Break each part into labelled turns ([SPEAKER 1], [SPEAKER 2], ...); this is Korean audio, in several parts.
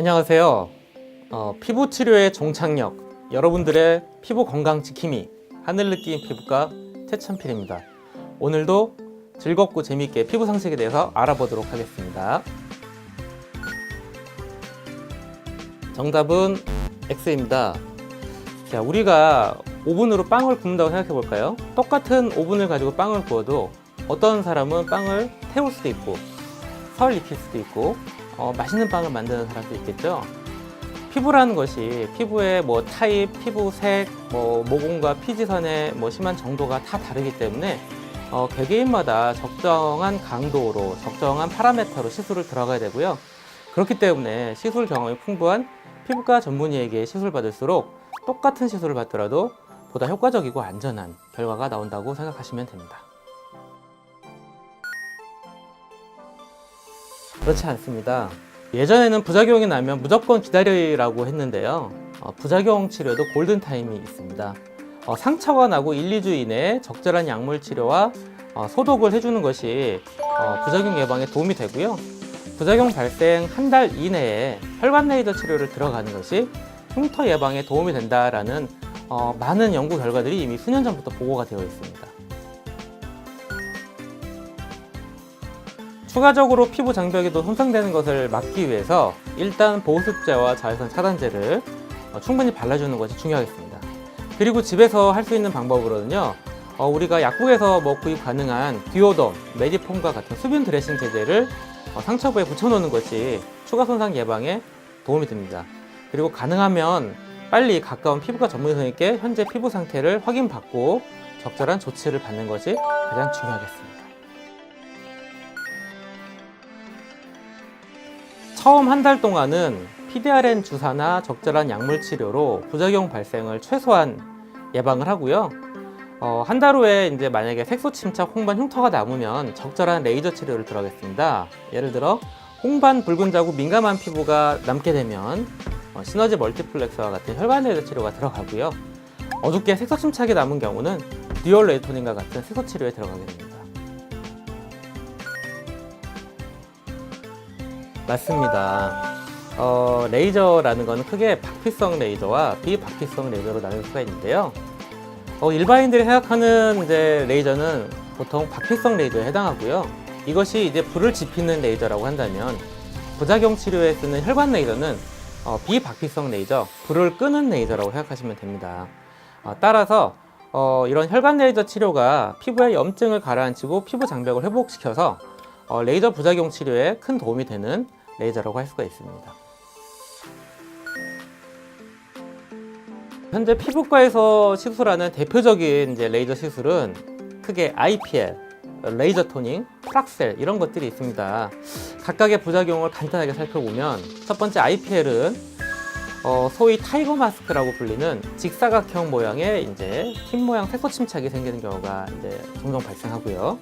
[SPEAKER 1] 안녕하세요. 어, 피부 치료의 종착역, 여러분들의 피부 건강 지킴이 하늘 느낌 피부과 최찬필입니다. 오늘도 즐겁고 재미있게 피부 상식에 대해서 알아보도록 하겠습니다. 정답은 X입니다. 자, 우리가 오븐으로 빵을 굽는다고 생각해 볼까요? 똑같은 오븐을 가지고 빵을 구워도 어떤 사람은 빵을 태울 수도 있고 설 익힐 수도 있고 어, 맛있는 빵을 만드는 사람도 있겠죠. 피부라는 것이 피부의 뭐 타입, 피부 색, 뭐 모공과 피지선의 뭐 심한 정도가 다 다르기 때문에 어, 개개인마다 적정한 강도로 적정한 파라메터로 시술을 들어가야 되고요. 그렇기 때문에 시술 경험이 풍부한 피부과 전문의에게 시술 받을수록 똑같은 시술을 받더라도 보다 효과적이고 안전한 결과가 나온다고 생각하시면 됩니다. 그렇지 않습니다. 예전에는 부작용이 나면 무조건 기다리라고 했는데요. 어, 부작용 치료도 골든타임이 있습니다. 어, 상처가 나고 1, 2주 이내에 적절한 약물 치료와 어, 소독을 해주는 것이 어, 부작용 예방에 도움이 되고요. 부작용 발생 한 달 이내에 혈관 레이저 치료를 들어가는 것이 흉터 예방에 도움이 된다라는 어, 많은 연구 결과들이 이미 수년 전부터 보고가 되어 있습니다. 추가적으로 피부 장벽에도 손상되는 것을 막기 위해서 일단 보습제와 자외선 차단제를 어, 충분히 발라주는 것이 중요하겠습니다. 그리고 집에서 할 수 있는 방법으로는요, 어, 우리가 약국에서 뭐 구입 가능한 디오덤, 메디폼과 같은 수분 드레싱 제제를 어, 상처 부에 붙여놓는 것이 추가 손상 예방에 도움이 됩니다. 그리고 가능하면 빨리 가까운 피부과 전문 의사님께 현재 피부 상태를 확인받고 적절한 조치를 받는 것이 가장 중요하겠습니다. 처음 한 달 동안은 PDRN 주사나 적절한 약물 치료로 부작용 발생을 최소한 예방을 하고요. 어, 한 달 후에 이제 만약에 색소 침착 홍반 흉터가 남으면 적절한 레이저 치료를 들어가겠습니다. 예를 들어 홍반 붉은 자국 민감한 피부가 남게 되면 어, 시너지 멀티플렉스와 같은 혈관 레이저 치료가 들어가고요. 어둡게 색소 침착이 남은 경우는 듀얼 레이토닌과 같은 색소 치료에 들어가게 됩니다. 맞습니다. 어, 레이저라는 것은 크게 박피성 레이저와 비박피성 레이저로 나눌 수가 있는데요. 어, 일반인들이 생각하는 이제 레이저는 보통 박피성 레이저에 해당하고요. 이것이 이제 불을 지피는 레이저라고 한다면 부작용 치료에 쓰는 혈관 레이저는 어, 비박피성 레이저, 불을 끄는 레이저라고 생각하시면 됩니다. 어, 따라서 어, 이런 혈관 레이저 치료가 피부의 염증을 가라앉히고 피부 장벽을 회복시켜서 어, 레이저 부작용 치료에 큰 도움이 되는 레이저라고 할 수가 있습니다. 현재 피부과에서 시술하는 대표적인 이제 레이저 시술은 크게 IPL, 레이저 토닝, 프락셀 이런 것들이 있습니다. 각각의 부작용을 간단하게 살펴보면 첫 번째 IPL은 어, 소위 타이거 마스크라고 불리는 직사각형 모양의 이제 흰 모양 색소 침착이 생기는 경우가 이제 종종 발생하고요.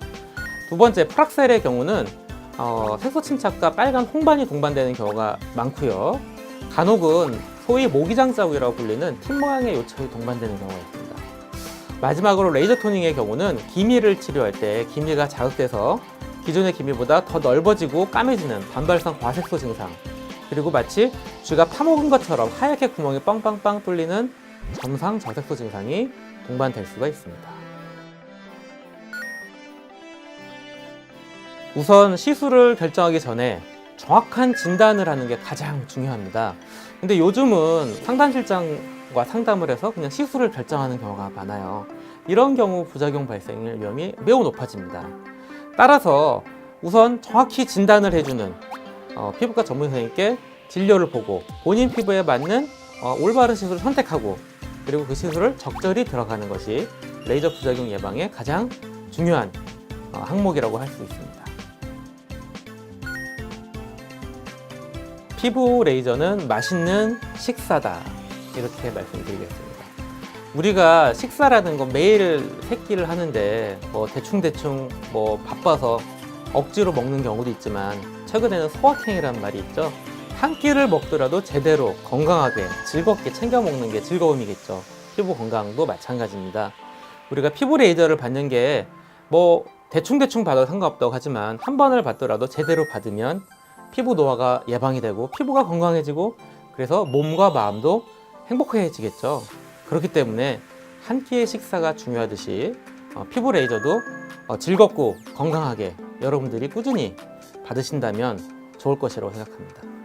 [SPEAKER 1] 두 번째 프락셀의 경우는 어, 색소 침착과 빨간 홍반이 동반되는 경우가 많고요. 간혹은 소위 모기장 자국이라고 불리는 팀 모양의 요철이 동반되는 경우가 있습니다. 마지막으로 레이저 토닝의 경우는 기미를 치료할 때 기미가 자극돼서 기존의 기미보다 더 넓어지고 까매지는 반발성 과색소 증상 그리고 마치 쥐가 파먹은 것처럼 하얗게 구멍이 빵빵빵 뚫리는 점상 저색소 증상이 동반될 수가 있습니다. 우선 시술을 결정하기 전에 정확한 진단을 하는 게 가장 중요합니다. 근데 요즘은 상담실장과 상담을 해서 그냥 시술을 결정하는 경우가 많아요. 이런 경우 부작용 발생의 위험이 매우 높아집니다. 따라서 우선 정확히 진단을 해주는 어, 피부과 전문 의사님께 진료를 보고 본인 피부에 맞는 어, 올바른 시술을 선택하고 그리고 그 시술을 적절히 들어가는 것이 레이저 부작용 예방의 가장 중요한 어, 항목이라고 할 수 있습니다. 피부 레이저는 맛있는 식사다. 이렇게 말씀드리겠습니다. 우리가 식사라는 건 매일 세끼를 하는데 뭐 대충대충 뭐 바빠서 억지로 먹는 경우도 있지만 최근에는 소확행이라는 말이 있죠. 한 끼를 먹더라도 제대로 건강하게 즐겁게 챙겨 먹는 게 즐거움이겠죠. 피부 건강도 마찬가지입니다. 우리가 피부 레이저를 받는 게 뭐 대충대충 받아도 상관없다고 하지만 한 번을 받더라도 제대로 받으면 피부 노화가 예방이 되고 피부가 건강해지고 그래서 몸과 마음도 행복해지겠죠. 그렇기 때문에 한 끼의 식사가 중요하듯이 어, 피부 레이저도 어, 즐겁고 건강하게 여러분들이 꾸준히 받으신다면 좋을 것이라고 생각합니다.